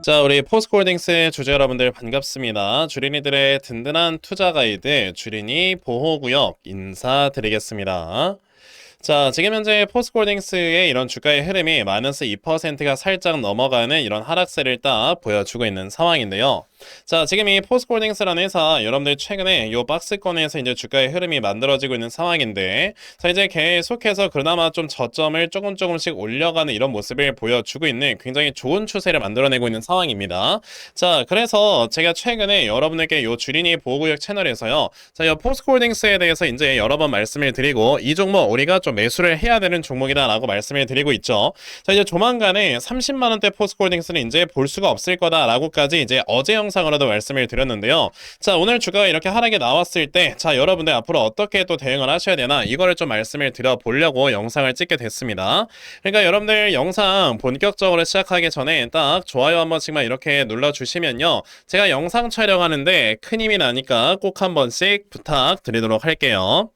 자, 우리 포스코홀딩스의 주주 여러분들 반갑습니다. 주린이들의 든든한 투자 가이드 주린이 보호구역 인사드리겠습니다. 자, 지금 현재 포스코홀딩스의 이런 주가의 흐름이 마이너스 2%가 살짝 넘어가는 이런 하락세를 딱 보여주고 있는 상황인데요. 자, 지금 이 포스코홀딩스라는 회사 여러분들 최근에 이 박스권에서 이제 주가의 흐름이 만들어지고 있는 상황인데 자, 이제 계속해서 그나마 좀 저점을 조금 조금씩 올려가는 이런 모습을 보여주고 있는 굉장히 좋은 추세를 만들어내고 있는 상황입니다. 자, 그래서 제가 최근에 여러분에게 요 주린이 보호구역 채널에서요. 자, 이 포스코홀딩스에 대해서 이제 여러 번 말씀을 드리고 이 종목 우리가 좀 매수를 해야 되는 종목이다라고 말씀을 드리고 있죠. 자, 이제 조만간에 30만 원대 포스코홀딩스는 이제 볼 수가 없을 거다라고까지 이제 어제 영 상으로도 말씀을 드렸는데요. 자, 오늘 주가가 이렇게 하락이 나왔을 때, 자, 여러분들 앞으로 어떻게 또 대응을 하셔야 되나, 이거를 좀 말씀을 드려보려고 영상을 찍게 됐습니다. 그러니까 여러분들 영상 본격적으로 시작하기 전에 딱 좋아요 한 번씩만 이렇게 눌러주시면요. 제가 영상 촬영하는데 큰 힘이 나니까 꼭 한 번씩 부탁드리도록 할게요.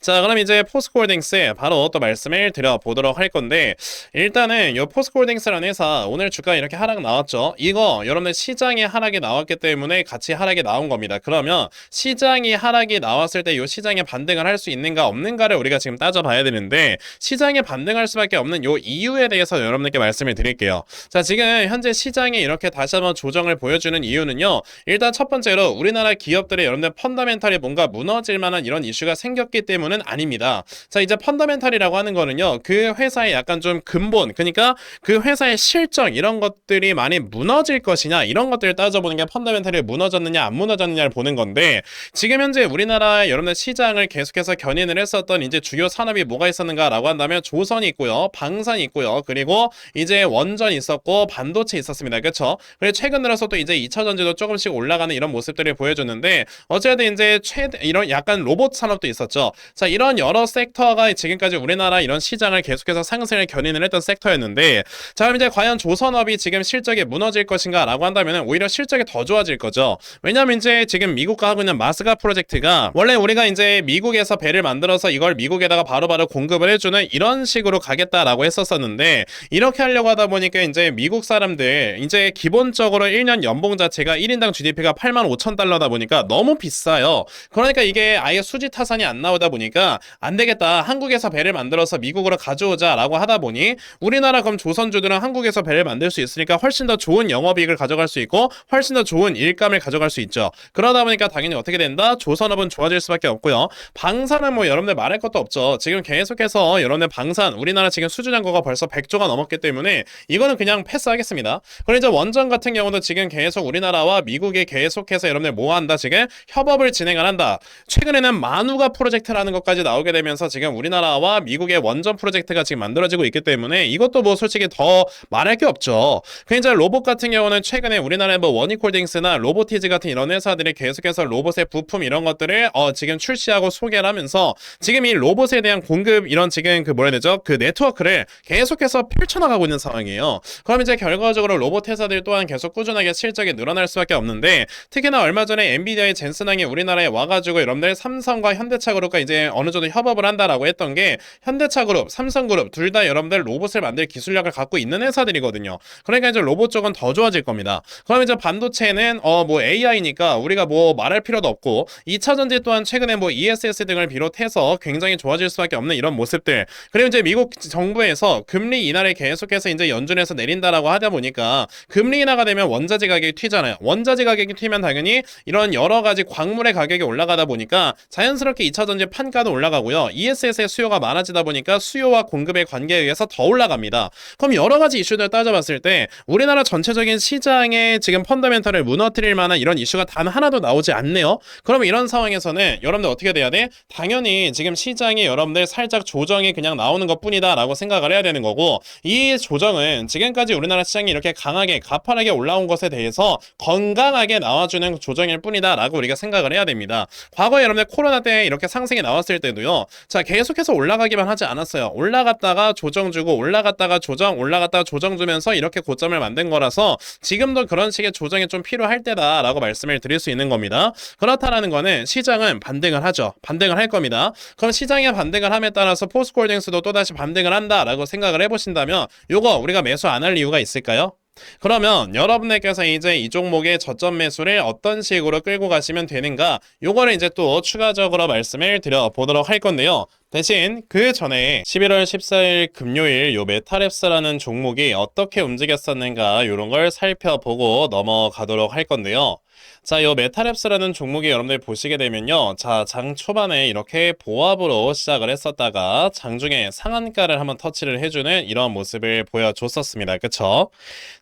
자, 그럼 이제 포스코홀딩스 바로 또 말씀을 드려보도록 할 건데, 일단은 이 포스코홀딩스라는 회사 오늘 주가 이렇게 하락 나왔죠. 이거 여러분들 시장에 하락이 나왔 기 때문에 같이 하락이 나온 겁니다. 그러면 시장이 하락이 나왔을 때 이 시장에 반등을 할 수 있는가 없는가를 우리가 지금 따져봐야 되는데 시장에 반등할 수밖에 없는 요 이유에 대해서 여러분들께 말씀을 드릴게요. 자, 지금 현재 시장에 이렇게 다시 한번 조정을 보여주는 이유는요. 일단 첫 번째로 우리나라 기업들의 여러분들 펀더멘탈이 뭔가 무너질 만한 이런 이슈가 생겼기 때문은 아닙니다. 자, 이제 펀더멘탈이라고 하는 거는요. 그 회사의 약간 좀 근본, 그러니까 그 회사의 실적 이런 것들이 많이 무너질 것이냐 이런 것들을 따져보는 게 펀더멘탈이 무너졌느냐 안 무너졌느냐를 보는 건데 지금 현재 우리나라 여러분들 시장을 계속해서 견인을 했었던 이제 주요 산업이 뭐가 있었는가라고 한다면 조선이 있고요, 방산이 있고요, 그리고 이제 원전이 있었고 반도체 있었습니다. 그렇죠? 그리고 최근 들어서 또 이제 2차 전지도 조금씩 올라가는 이런 모습들을 보여줬는데 어쨌든 이제 최대 이런 약간 로봇 산업도 있었죠. 자 이런 여러 섹터가 지금까지 우리나라 이런 시장을 계속해서 상승을 견인을 했던 섹터였는데 자 그럼 이제 과연 조선업이 지금 실적이 무너질 것인가라고 한다면 오히려 실적이 더 좋아질 거죠. 왜냐면 이제 지금 미국과 하고 있는 마스가 프로젝트가 원래 우리가 이제 미국에서 배를 만들어서 이걸 미국에다가 바로 바로 공급을 해주는 이런 식으로 가겠다라고 했었었는데 이렇게 하려고 하다 보니까 이제 미국 사람들 이제 기본적으로 1년 연봉 자체가 1인당 GDP가 8만 5천 달러다 보니까 너무 비싸요. 그러니까 이게 아예 수지 타산이 안 나오다 보니까 안 되겠다. 한국에서 배를 만들어서 미국으로 가져오자라고 하다 보니 우리나라 그럼 조선주들은 한국에서 배를 만들 수 있으니까 훨씬 더 좋은 영업이익을 가져갈 수 있고 훨씬 더 좋은 일감을 가져갈 수 있죠. 그러다 보니까 당연히 어떻게 된다? 조선업은 좋아질 수밖에 없고요. 방산은 뭐 여러분들 말할 것도 없죠. 지금 계속해서 여러분들 방산 우리나라 지금 수주 잔고가 벌써 100조가 넘었기 때문에 이거는 그냥 패스하겠습니다. 그리고 이제 원전 같은 경우도 지금 계속 우리나라와 미국이 계속해서 여러분들 뭐 한다? 지금 협업을 진행을 한다. 최근에는 마누가 프로젝트라는 것까지 나오게 되면서 지금 우리나라와 미국의 원전 프로젝트가 지금 만들어지고 있기 때문에 이것도 뭐 솔직히 더 말할 게 없죠. 그 이제 로봇 같은 경우는 최근에 우리나라의 뭐 원익홀딩 스나 로보티즈 같은 이런 회사들이 계속해서 로봇의 부품 이런 것들을 어 지금 출시하고 소개를 하면서 지금 이 로봇에 대한 공급 이런 지금 그 뭐라 해야 되죠? 그 네트워크를 계속해서 펼쳐나가고 있는 상황이에요. 그럼 이제 결과적으로 로봇 회사들 또한 계속 꾸준하게 실적이 늘어날 수밖에 없는데 특히나 얼마 전에 엔비디아의 젠슨왕이 우리나라에 와가지고 여러분들 삼성과 현대차 그룹과 이제 어느 정도 협업을 한다라고 했던 게 현대차 그룹, 삼성 그룹 둘 다 여러분들 로봇을 만들 기술력을 갖고 있는 회사들이거든요. 그러니까 이제 로봇 쪽은 더 좋아질 겁니다. 그럼 이제 반도체 는 어 뭐 AI니까 우리가 뭐 말할 필요도 없고 2차 전지 또한 최근에 뭐 ESS 등을 비롯해서 굉장히 좋아질 수밖에 없는 이런 모습들. 그리고 이제 미국 정부에서 금리 인하를 계속해서 이제 연준에서 내린다라고 하다 보니까 금리 인하가 되면 원자재 가격이 튀잖아요. 원자재 가격이 튀면 당연히 이런 여러 가지 광물의 가격이 올라가다 보니까 자연스럽게 2차 전지 판가도 올라가고요. ESS의 수요가 많아지다 보니까 수요와 공급의 관계에 의해서 더 올라갑니다. 그럼 여러 가지 이슈들 따져봤을 때 우리나라 전체적인 시장의 지금 펀더멘 털을 무너뜨릴 만한 이런 이슈가 단 하나도 나오지 않네요. 그럼 이런 상황에서는 여러분들 어떻게 돼야 돼? 당연히 지금 시장이 여러분들 살짝 조정이 그냥 나오는 것 뿐이다라고 생각을 해야 되는 거고 이 조정은 지금까지 우리나라 시장이 이렇게 강하게 가파르게 올라온 것에 대해서 건강하게 나와주는 조정일 뿐이다라고 우리가 생각을 해야 됩니다. 과거에 여러분들 코로나 때 이렇게 상승이 나왔을 때도요. 자 계속해서 올라가기만 하지 않았어요. 올라갔다가 조정 주고 올라갔다가 조정 올라갔다가 조정 주면서 이렇게 고점을 만든 거라서 지금도 그런 식의 조정이 좀 필요할 때다라고 말씀을 드릴 수 있는 겁니다. 그렇다라는 거는 시장은 반등을 하죠. 반등을 할 겁니다. 그럼 시장이 반등을 함에 따라서 포스코홀딩스도 또다시 반등을 한다라고 생각을 해보신다면 요거 우리가 매수 안 할 이유가 있을까요? 그러면 여러분들께서 이제 이 종목의 저점 매수를 어떤 식으로 끌고 가시면 되는가? 요거를 이제 또 추가적으로 말씀을 드려보도록 할 건데요. 대신 그 전에 11월 14일 금요일 요 메타랩스라는 종목이 어떻게 움직였었는가 요런 걸 살펴보고 넘어가도록 할 건데요. 자, 요 메타랩스라는 종목이 여러분들 보시게 되면요. 자, 장 초반에 이렇게 보합으로 시작을 했었다가 장중에 상한가를 한번 터치를 해주는 이런 모습을 보여줬었습니다. 그쵸?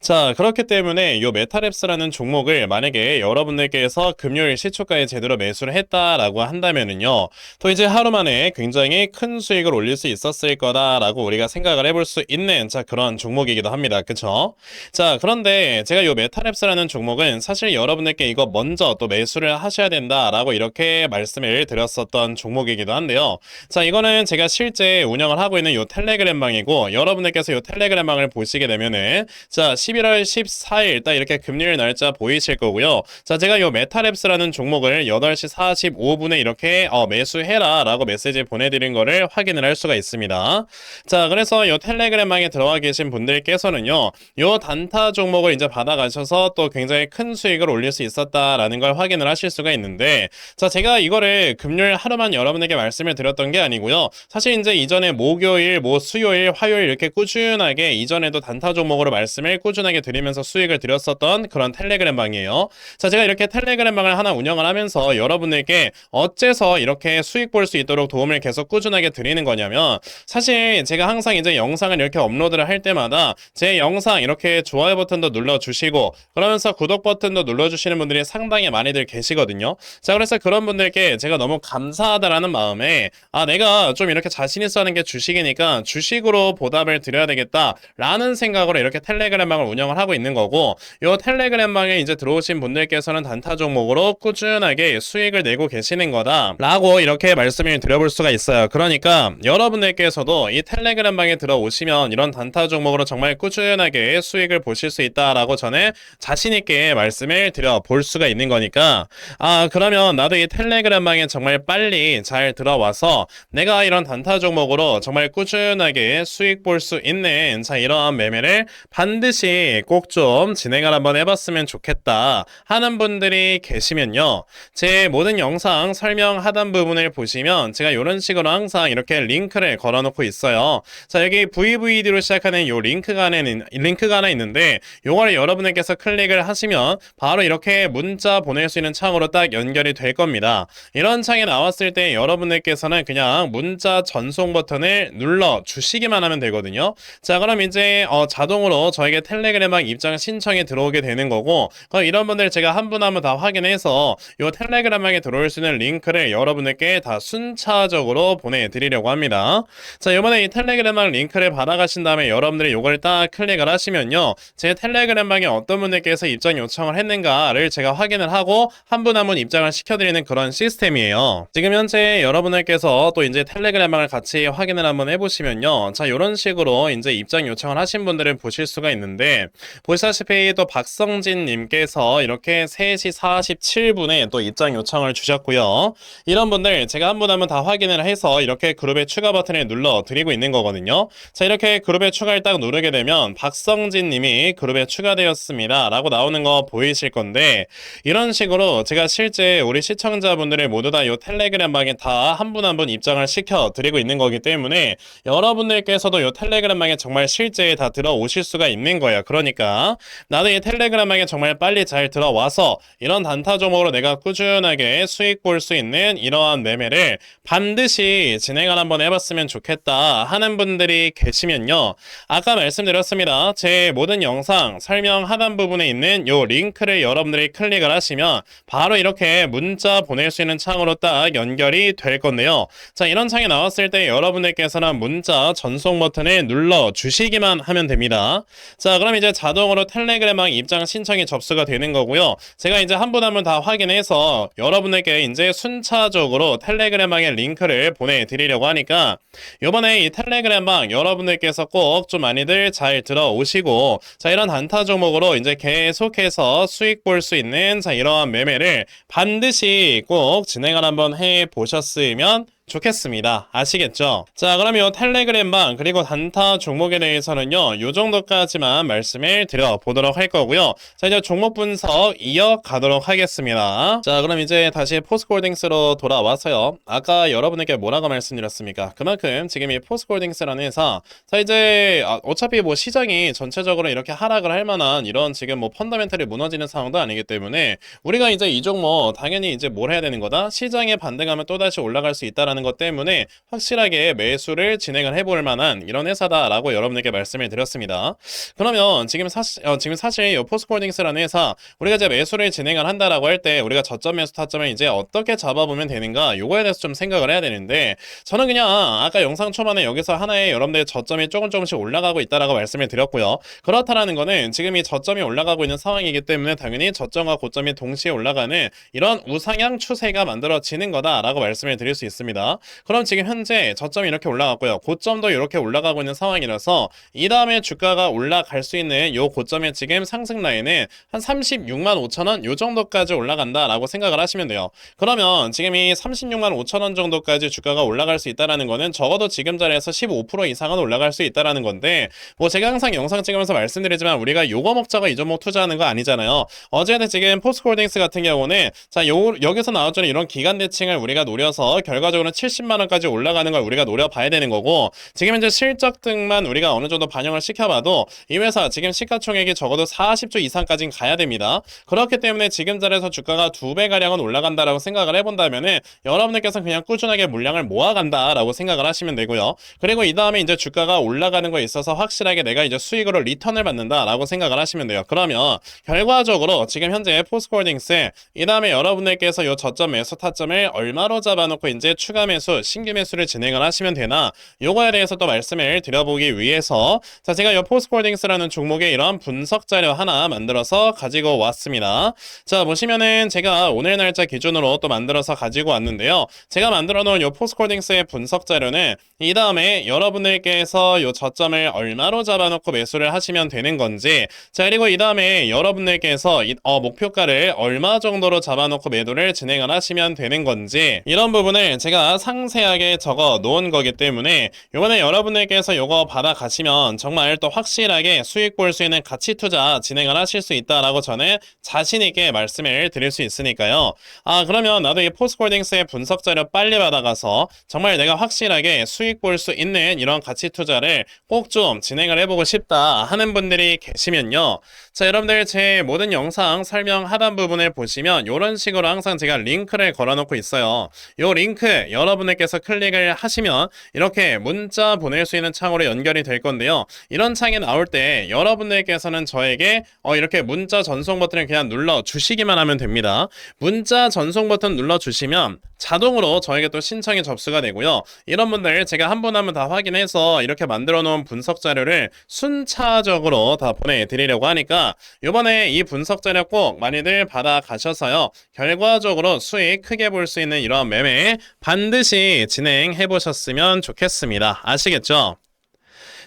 자, 그렇기 때문에 요 메타랩스라는 종목을 만약에 여러분들께서 금요일 시초가에 제대로 매수를 했다라고 한다면은요. 또 이제 하루 만에 굉장히 큰 수익을 올릴 수 있었을 거다라고 우리가 생각을 해볼 수 있는 자, 그런 종목이기도 합니다. 그쵸? 자, 그런데 제가 요 메타랩스라는 종목은 사실 여러분들께 이거 먼저 또 매수를 하셔야 된다라고 이렇게 말씀을 드렸었던 종목이기도 한데요. 자, 이거는 제가 실제 운영을 하고 있는 요 텔레그램 방이고 여러분들께서 요 텔레그램 방을 보시게 되면은 자, 11월 14일 딱 이렇게 금요일 날짜 보이실 거고요. 자, 제가 요 메타랩스라는 종목을 8시 45분에 이렇게 어, 매수해라라고 메시지 보내드린 거를 확인을 할 수가 있습니다. 자, 그래서 요 텔레그램 방에 들어가 계신 분들께서는요, 요 단타 종목을 이제 받아가셔서 또 굉장히 큰 수익을 올릴 수 있 었다라는 걸 확인을 하실 수가 있는데, 자, 제가 이거를 금요일 하루만 여러분에게 말씀을 드렸던 게 아니고요. 사실 이제 이전에 목요일, 뭐 수요일, 화요일 이렇게 꾸준하게 이전에도 단타 종목으로 말씀을 꾸준하게 드리면서 수익을 드렸었던 그런 텔레그램 방이에요. 자, 제가 이렇게 텔레그램 방을 하나 운영을 하면서 여러분들께 어째서 이렇게 수익 볼 수 있도록 도움을 계속 꾸준하게 드리는 거냐면 사실 제가 항상 이제 영상을 이렇게 업로드를 할 때마다 제 영상 이렇게 좋아요 버튼도 눌러주시고 그러면서 구독 버튼도 눌러주시는 분들 이 상당히 많이들 계시거든요. 자, 그래서 그런 분들께 제가 너무 감사하다라는 마음에 아, 내가 좀 이렇게 자신 있어 하는 게 주식이니까 주식으로 보답을 드려야 되겠다라는 생각으로 이렇게 텔레그램 방을 운영을 하고 있는 거고 요 텔레그램 방에 이제 들어오신 분들께서는 단타 종목으로 꾸준하게 수익을 내고 계시는 거다라고 이렇게 말씀을 드려볼 수가 있어요. 그러니까 여러분들께서도 이 텔레그램 방에 들어오시면 이런 단타 종목으로 정말 꾸준하게 수익을 보실 수 있다라고 저는 자신 있게 말씀을 드려 볼 수가 있는 거니까. 아 그러면 나도 이 텔레그램 방에 정말 빨리 잘 들어와서 내가 이런 단타 종목으로 정말 꾸준하게 수익 볼 수 있는 자 이러한 매매를 반드시 꼭 좀 진행을 한번 해봤으면 좋겠다 하는 분들이 계시면요. 제 모든 영상 설명 하단 부분을 보시면 제가 이런 식으로 항상 이렇게 링크를 걸어놓고 있어요. 자 여기 VVD로 시작하는 요 링크가 하나 있는데 요거를 여러분들께서 클릭을 하시면 바로 이렇게 문자 보낼 수 있는 창으로 딱 연결이 될 겁니다 이런 창이 나왔을 때 여러분들께서는 그냥 문자 전송 버튼을 눌러 주시기만 하면 되거든요. 자, 그럼 이제 어, 자동으로 저에게 텔레그램방 입장 신청이 들어오게 되는 거고, 그럼 이런 분들 제가 한 분 한 분 다 확인해서 이 텔레그램방에 들어올 수 있는 링크를 여러분들께 다 순차적으로 보내드리려고 합니다. 자, 이번에 이 텔레그램방 링크를 받아가신 다음에 여러분들이 이걸 딱 클릭을 하시면요. 제 텔레그램방에 어떤 분들께서 입장 요청을 했는가를 제가 확인을 하고 한 분 한 분 입장을 시켜드리는 그런 시스템이에요. 지금 현재 여러분들께서 또 이제 텔레그램방을 같이 확인을 한번 해보시면요. 자, 이런 식으로 이제 입장 요청을 하신 분들을 보실 수가 있는데, 보시다시피 또 박성진님께서 이렇게 3시 47분에 또 입장 요청을 주셨고요. 이런 분들 제가 한 분 한 분 다 확인을 해서 이렇게 그룹에 추가 버튼을 눌러 드리고 있는 거거든요. 자, 이렇게 그룹에 추가를 딱 누르게 되면 박성진님이 그룹에 추가되었습니다. 라고 나오는 거 보이실 건데, 이런 식으로 제가 실제 우리 시청자분들을 모두 다 이 텔레그램 방에 다 한 분 한 분 입장을 시켜 드리고 있는 거기 때문에 여러분들께서도 이 텔레그램 방에 정말 실제 다 들어오실 수가 있는 거예요. 그러니까 나도 이 텔레그램 방에 정말 빨리 잘 들어와서 이런 단타 종목으로 내가 꾸준하게 수익 볼 수 있는 이러한 매매를 반드시 진행을 한번 해봤으면 좋겠다 하는 분들이 계시면요. 아까 말씀드렸습니다. 제 모든 영상 설명 하단 부분에 있는 요 링크를 여러분들이 클릭을 하시면 바로 이렇게 문자 보낼 수 있는 창으로 딱 연결이 될 건데요. 자, 이런 창이 나왔을 때 여러분들께서는 문자 전송 버튼을 눌러 주시기만 하면 됩니다. 자, 그럼 이제 자동으로 텔레그램방 입장 신청이 접수가 되는 거고요. 제가 이제 한 분 한 분 다 확인해서 여러분에게 이제 순차적으로 텔레그램방의 링크를 보내드리려고 하니까 이번에 이 텔레그램방 여러분들께서 꼭 좀 많이들 잘 들어오시고 자, 이런 단타 종목으로 이제 계속해서 수익 볼 수 있는 자, 이러한 매매를 반드시 꼭 진행을 한번 해 보셨으면 좋겠습니다. 아시겠죠? 자, 그러면 텔레그램방 그리고 단타 종목에 대해서는요. 요 정도까지만 말씀을 드려 보도록 할 거고요. 자, 이제 종목 분석 이어가도록 하겠습니다. 자, 그럼 이제 다시 포스코홀딩스로 돌아와서요. 아까 여러분에게 뭐라고 말씀드렸습니까? 그만큼 지금 이 포스코홀딩스라는 회사 자, 이제 아, 어차피 뭐 시장이 전체적으로 이렇게 하락을 할 만한 이런 지금 뭐 펀더멘털이 무너지는 상황도 아니기 때문에 우리가 이제 이 종목 당연히 이제 뭘 해야 되는 거다? 시장에 반등하면 또다시 올라갈 수 있다라는 것 때문에 확실하게 매수를 진행을 해볼 만한 이런 회사다라고 여러분에게 말씀을 드렸습니다. 그러면 지금 사실 어, 지금 사실 이 포스코홀딩스라는 회사 우리가 이제 매수를 진행을 한다라고 할 때 우리가 저점 매수 타점을 이제 어떻게 잡아보면 되는가 요거에 대해서 좀 생각을 해야 되는데 저는 그냥 아까 영상 초반에 여기서 하나의 여러분들의 저점이 조금 조금씩 올라가고 있다라고 말씀을 드렸고요. 그렇다라는 거는 지금 이 저점이 올라가고 있는 상황이기 때문에 당연히 저점과 고점이 동시에 올라가는 이런 우상향 추세가 만들어지는 거다라고 말씀을 드릴 수 있습니다. 그럼 지금 현재 저점이 이렇게 올라갔고요. 고점도 이렇게 올라가고 있는 상황이라서 이 다음에 주가가 올라갈 수 있는 요 고점의 지금 상승 라인은 한 36만 5천 원 요 정도까지 올라간다라고 생각을 하시면 돼요. 그러면 지금 이 36만 5천 원 정도까지 주가가 올라갈 수 있다라는 거는 적어도 지금 자리에서 15% 이상은 올라갈 수 있다라는 건데 뭐 제가 항상 영상 찍으면서 말씀드리지만 우리가 요거 먹자가 이 종목 투자하는 거 아니잖아요. 어제는 지금 포스코홀딩스 같은 경우는 자 요, 여기서 나왔던 이런 기간 대칭을 우리가 노려서 결과적으로 70만 원까지 올라가는 걸 우리가 노려봐야 되는 거고 지금 현재 실적 등만 우리가 어느 정도 반영을 시켜봐도 이 회사 지금 시가총액이 적어도 40조 이상까지는 가야 됩니다. 그렇기 때문에 지금 자리에서 주가가 두 배 가량은 올라간다라고 생각을 해본다면은 여러분들께서 그냥 꾸준하게 물량을 모아간다라고 생각을 하시면 되고요. 그리고 이 다음에 이제 주가가 올라가는 거에 있어서 확실하게 내가 이제 수익으로 리턴을 받는다라고 생각을 하시면 돼요. 그러면 결과적으로 지금 현재 포스코홀딩스 이 다음에 여러분들께서 이 저점 매수 타점을 얼마로 잡아놓고 이제 추가 매수 신규 매수를 진행을 하시면 되나 요거에 대해서 또 말씀을 드려보기 위해서 자 제가 이 포스코홀딩스라는 종목의 이런 분석 자료 하나 만들어서 가지고 왔습니다. 자 보시면은 제가 오늘 날짜 기준으로 또 만들어서 가지고 왔는데요. 제가 만들어 놓은 이 포스코홀딩스의 분석 자료는 이 다음에 여러분들께서 이 저점을 얼마로 잡아놓고 매수를 하시면 되는 건지 자 그리고 이 다음에 여러분들께서 이, 어, 목표가를 얼마 정도로 잡아놓고 매도를 진행을 하시면 되는 건지 이런 부분을 제가 상세하게 적어 놓은 거기 때문에 이번에 여러분들께서 이거 받아가시면 정말 또 확실하게 수익 볼 수 있는 가치 투자 진행을 하실 수 있다라고 저는 자신 있게 말씀을 드릴 수 있으니까요. 아 그러면 나도 이 포스코홀딩스의 분석 자료 빨리 받아가서 정말 내가 확실하게 수익 볼 수 있는 이런 가치 투자를 꼭 좀 진행을 해보고 싶다 하는 분들이 계시면요. 자 여러분들 제 모든 영상 설명 하단 부분을 보시면 이런 식으로 항상 제가 링크를 걸어놓고 있어요. 이 링크 여러분들께서 클릭을 하시면 이렇게 문자 보낼 수 있는 창으로 연결이 될 건데요. 이런 창이 나올 때 여러분들께서는 저에게 어, 이렇게 문자 전송 버튼을 그냥 눌러 주시기만 하면 됩니다. 문자 전송 버튼 눌러 주시면 자동으로 저에게 또 신청이 접수가 되고요. 이런 분들 제가 한 분 한 분 다 확인해서 이렇게 만들어 놓은 분석 자료를 순차적으로 다 보내드리려고 하니까 이번에 이 분석 자료 꼭 많이들 받아 가셔서요. 결과적으로 수익 크게 볼 수 있는 이런 매매 반 드시 진행해 보셨으면 좋겠습니다. 아시겠죠?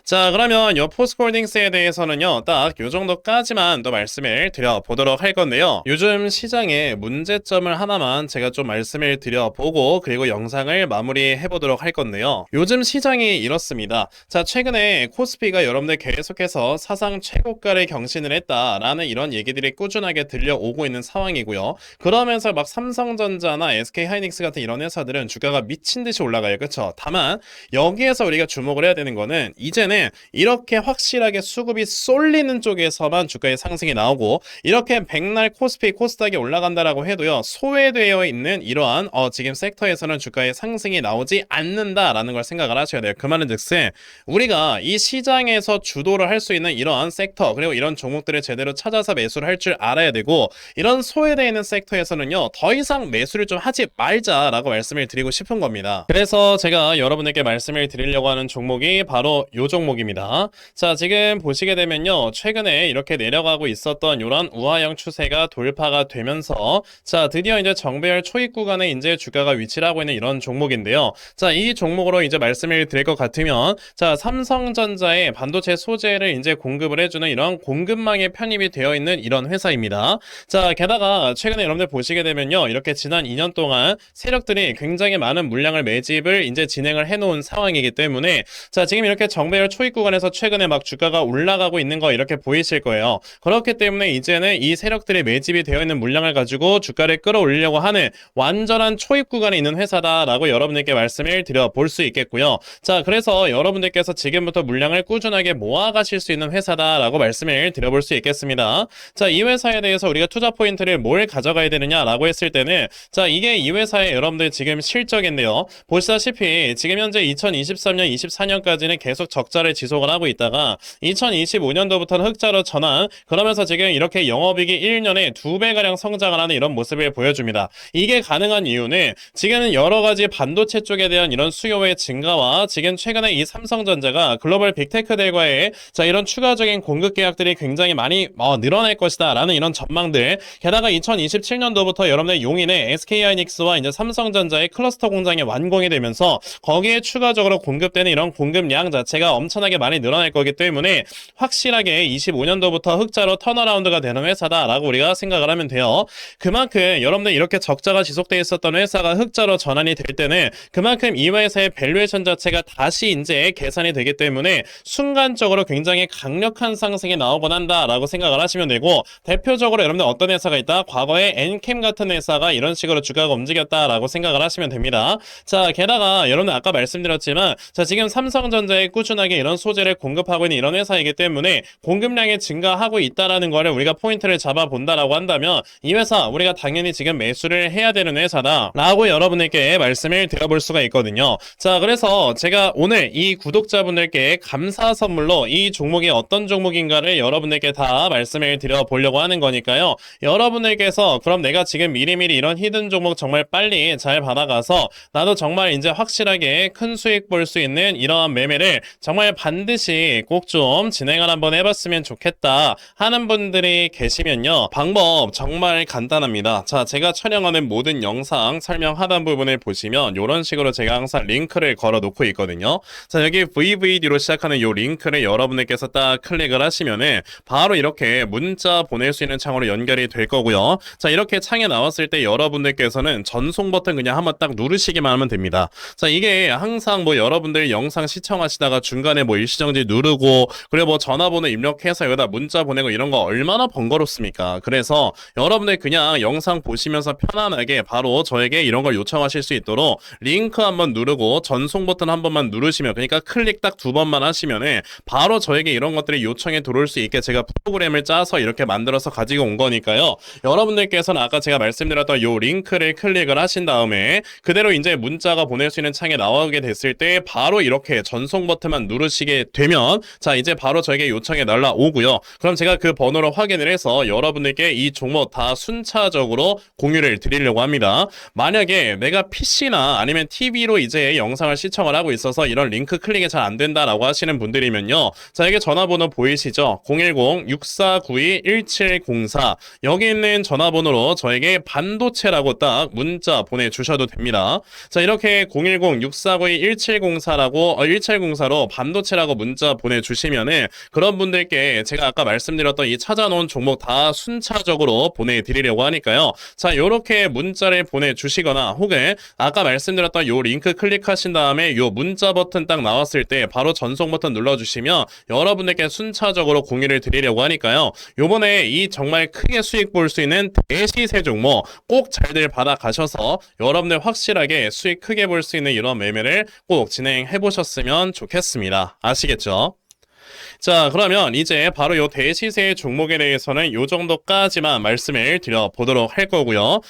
자 그러면 요 포스코홀딩스에 대해서는요 딱 요 정도까지만 또 말씀을 드려보도록 할 건데요. 요즘 시장의 문제점을 하나만 제가 좀 말씀을 드려보고 그리고 영상을 마무리해 보도록 할 건데요. 요즘 시장이 이렇습니다. 자 최근에 코스피가 여러분들 계속해서 사상 최고가를 경신을 했다라는 이런 얘기들이 꾸준하게 들려오고 있는 상황이고요. 그러면서 막 삼성전자나 SK하이닉스 같은 이런 회사들은 주가가 미친 듯이 올라가요. 그쵸? 다만 여기에서 우리가 주목을 해야 되는 거는 이제는 이렇게 확실하게 수급이 쏠리는 쪽에서만 주가의 상승이 나오고 이렇게 백날 코스피 코스닥이 올라간다라고 해도요 소외되어 있는 이러한 어, 지금 섹터에서는 주가의 상승이 나오지 않는다라는 걸 생각을 하셔야 돼요. 그 말은즉슨 우리가 이 시장에서 주도를 할 수 있는 이러한 섹터 그리고 이런 종목들을 제대로 찾아서 매수를 할 줄 알아야 되고 이런 소외되어 있는 섹터에서는요 더 이상 매수를 좀 하지 말자라고 말씀을 드리고 싶은 겁니다. 그래서 제가 여러분에게 말씀을 드리려고 하는 종목이 바로 요 종목. 종목입니다. 자, 지금 보시게 되면요. 최근에 이렇게 내려가고 있었던 이런 우하형 추세가 돌파가 되면서 자, 드디어 이제 정배열 초입 구간에 이제 주가가 위치를 하고 있는 이런 종목인데요. 자, 이 종목으로 이제 말씀을 드릴 것 같으면 자, 삼성전자의 반도체 소재를 이제 공급을 해주는 이런 공급망에 편입이 되어 있는 이런 회사입니다. 자, 게다가 최근에 여러분들 보시게 되면요. 이렇게 지난 2년 동안 세력들이 굉장히 많은 물량을 매집을 이제 진행을 해놓은 상황이기 때문에 자, 지금 이렇게 정배열 초입 구간에서 최근에 막 주가가 올라가고 있는 거 이렇게 보이실 거예요. 그렇기 때문에 이제는 이 세력들의 매집이 되어 있는 물량을 가지고 주가를 끌어올리려고 하는 완전한 초입 구간에 있는 회사다라고 여러분들께 말씀을 드려 볼 수 있겠고요. 자, 그래서 여러분들께서 지금부터 물량을 꾸준하게 모아가실 수 있는 회사다라고 말씀을 드려볼 수 있겠습니다. 자, 이 회사에 대해서 우리가 투자 포인트를 뭘 가져가야 되느냐라고 했을 때는 자, 이게 이 회사의 여러분들 지금 실적인데요. 보시다시피 지금 현재 2023년, 24년까지는 계속 적자 를 지속을 하고 있다가 2025년도부터는 흑자로 전환 그러면서 지금 이렇게 영업이익이 1년에 두 배가량 성장을 하는 이런 모습을 보여줍니다. 이게 가능한 이유는 지금은 여러 가지 반도체 쪽에 대한 이런 수요의 증가와 지금 최근에 이 삼성전자가 글로벌 빅테크들과의 자 이런 추가적인 공급 계약들이 굉장히 많이 어, 늘어날 것이다 라는 이런 전망들 게다가 2027년도부터 여러분의 용인의 SK하이닉스와 이제 삼성전자의 클러스터 공장이 완공이 되면서 거기에 추가적으로 공급되는 이런 공급량 자체가 엄청 나게 많이 늘어날 거기 때문에 확실하게 25년도부터 흑자로 턴어라운드가 되는 회사다라고 우리가 생각을 하면 돼요. 그만큼 여러분들 이렇게 적자가 지속돼 있었던 회사가 흑자로 전환이 될 때는 그만큼 이 회사의 밸류에이션 자체가 다시 이제 계산이 되기 때문에 순간적으로 굉장히 강력한 상승이 나오곤 한다라고 생각을 하시면 되고 대표적으로 여러분들 어떤 회사가 있다? 과거에 엔캠 같은 회사가 이런 식으로 주가가 움직였다라고 생각을 하시면 됩니다. 자, 게다가 여러분 아까 말씀드렸지만 자, 지금 삼성전자에 꾸준하게 이런 소재를 공급하고 있는 이런 회사이기 때문에 공급량이 증가하고 있다라는 거를 우리가 포인트를 잡아 본다라고 한다면 이 회사 우리가 당연히 지금 매수를 해야 되는 회사다라고 여러분에게 말씀을 드려볼 수가 있거든요. 자, 그래서 제가 오늘 이 구독자분들께 감사 선물로 이 종목이 어떤 종목인가를 여러분에게 다 말씀을 드려 보려고 하는 거니까요. 여러분들께서 그럼 내가 지금 미리미리 이런 히든 종목 정말 빨리 잘 받아가서 나도 정말 이제 확실하게 큰 수익 볼 수 있는 이러한 매매를 정말 반드시 꼭 좀 진행을 한번 해봤으면 좋겠다 하는 분들이 계시면요. 방법 정말 간단합니다. 자, 제가 촬영하는 모든 영상 설명 하단 부분을 보시면 이런 식으로 제가 항상 링크를 걸어 놓고 있거든요. 자, 여기 VVD로 시작하는 이 링크를 여러분들께서 딱 클릭을 하시면은 바로 이렇게 문자 보낼 수 있는 창으로 연결이 될 거고요. 자, 이렇게 창에 나왔을 때 여러분들께서는 전송 버튼 그냥 한번 딱 누르시기만 하면 됩니다. 자, 이게 항상 뭐 여러분들 영상 시청하시다가 중간에 뭐 일시정지 누르고 그리고 뭐 전화번호 입력해서 여기다 문자 보내고 이런 거 얼마나 번거롭습니까? 그래서 여러분들 그냥 영상 보시면서 편안하게 바로 저에게 이런 걸 요청하실 수 있도록 링크 한번 누르고 전송 버튼 한 번만 누르시면 그러니까 클릭 딱 두 번만 하시면은 바로 저에게 이런 것들이 요청이 들어올 수 있게 제가 프로그램을 짜서 이렇게 만들어서 가지고 온 거니까요. 여러분들께서는 아까 제가 말씀드렸던 요 링크를 클릭을 하신 다음에 그대로 이제 문자가 보낼 수 있는 창에 나오게 됐을 때 바로 이렇게 전송 버튼만 누르시 게 되면 자 이제 바로 저에게 요청이 날라오고요. 그럼 제가 그 번호를 확인을 해서 여러분들께 이 종목 다 순차적으로 공유를 드리려고 합니다. 만약에 내가 PC나 아니면 TV로 이제 영상을 시청을 하고 있어서 이런 링크 클릭이 잘 안 된다라고 하시는 분들이면요. 자, 여기 전화번호 보이시죠? 010-6492-1704 여기 있는 전화번호로 저에게 반도체라고 딱 문자 보내주셔도 됩니다. 자, 이렇게 010-6492-1704라고 어, 1704로 반도 체라고 문자 보내주시면은 그런 분들께 제가 아까 말씀드렸던 이 찾아놓은 종목 다 순차적으로 보내드리려고 하니까요. 자, 요렇게 문자를 보내주시거나 혹은 아까 말씀드렸던 요 링크 클릭하신 다음에 요 문자 버튼 딱 나왔을 때 바로 전송 버튼 눌러주시면 여러분들께 순차적으로 공유를 드리려고 하니까요. 요번에 이 정말 크게 수익 볼 수 있는 대시세 종목 꼭 잘들 받아 가셔서 여러분들 확실하게 수익 크게 볼 수 있는 이런 매매를 꼭 진행해 보셨으면 좋겠 습니다. 아시겠죠? 자, 그러면 이제 바로 요 대시세 종목에 대해서는 요 정도까지만 말씀을 드려 보도록 할 거고요.